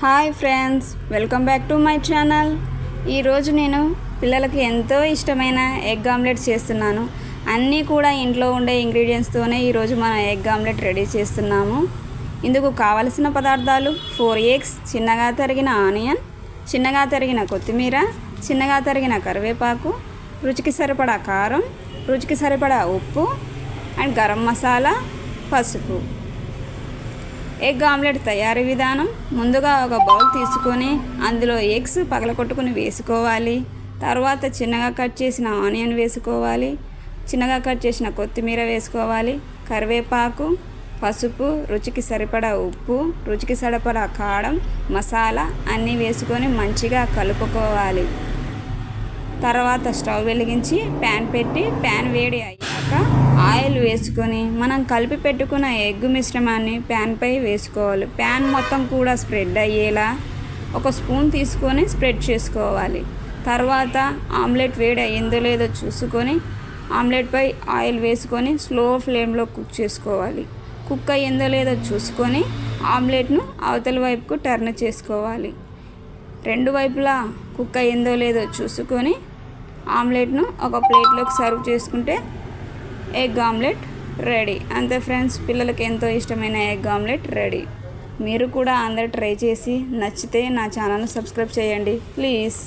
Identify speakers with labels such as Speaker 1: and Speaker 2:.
Speaker 1: Hi friends welcome back to my channel. ఈరోజు నేను పిల్లలకు ఎంతో ఇష్టమైన ఎగ్ ఆమ్లెట్ చేస్తున్నాను. అన్నీ కూడా ఇంట్లో ఉండే ఇంగ్రీడియంట్స్తోనే ఈరోజు మనం ఎగ్ ఆమ్లెట్ రెడీ చేస్తున్నాము. ఇందుకు కావలసిన పదార్థాలు ఫోర్ ఎగ్స్ చిన్నగా తరిగిన ఆనియన్ చిన్నగా తరిగిన కొత్తిమీర చిన్నగా తరిగిన కరివేపాకు రుచికి సరిపడా కారం రుచికి సరిపడా ఉప్పు అండ్ గరం మసాలా పసుపు. ఎగ్ ఆమ్లెట్ తయారీ విధానం ముందుగా ఒక బౌల్ తీసుకొని అందులో ఎగ్స్ పగలగొట్టుకుని వేసుకోవాలి. తర్వాత చిన్నగా కట్ చేసిన ఆనియన్ వేసుకోవాలి. చిన్నగా కట్ చేసిన కొత్తిమీర వేసుకోవాలి. కరివేపాకు పసుపు రుచికి సరిపడా ఉప్పు రుచికి సరిపడా కారం మసాలా అన్నీ వేసుకొని మంచిగా కలుపుకోవాలి. తర్వాత స్టవ్ వెలిగించి ప్యాన్ పెట్టి ప్యాన్ వేడి అయ్యి ఆయిల్ వేసుకొని మనం కలిపి పెట్టుకున్న ఎగ్ మిశ్రమాన్ని ప్యాన్పై వేసుకోవాలి. ప్యాన్ మొత్తం కూడా స్ప్రెడ్ అయ్యేలా ఒక స్పూన్ తీసుకొని స్ప్రెడ్ చేసుకోవాలి. తర్వాత ఆమ్లెట్ వేడి అయ్యిందో లేదో చూసుకొని ఆమ్లెట్పై ఆయిల్ వేసుకొని స్లో ఫ్లేమ్లో కుక్ చేసుకోవాలి. కుక్ అయ్యిందో లేదో చూసుకొని ఆమ్లెట్ను అవతల వైపుకు టర్న్ చేసుకోవాలి. రెండు వైపులా కుక్ అయ్యిందో లేదో చూసుకొని ఆమ్లెట్ను ఒక ప్లేట్లోకి సర్వ్ చేసుకుంటే ఎగ్ ఆమ్లెట్ రెడీ. అంతే ఫ్రెండ్స్ పిల్లలకి ఎంతో ఇష్టమైన ఎగ్ ఆమ్లెట్ రెడీ. మీరు కూడా అందరు ట్రై చేసి నచ్చితే నా ఛానల్ను సబ్స్క్రైబ్ చేయండి. ప్లీజ్.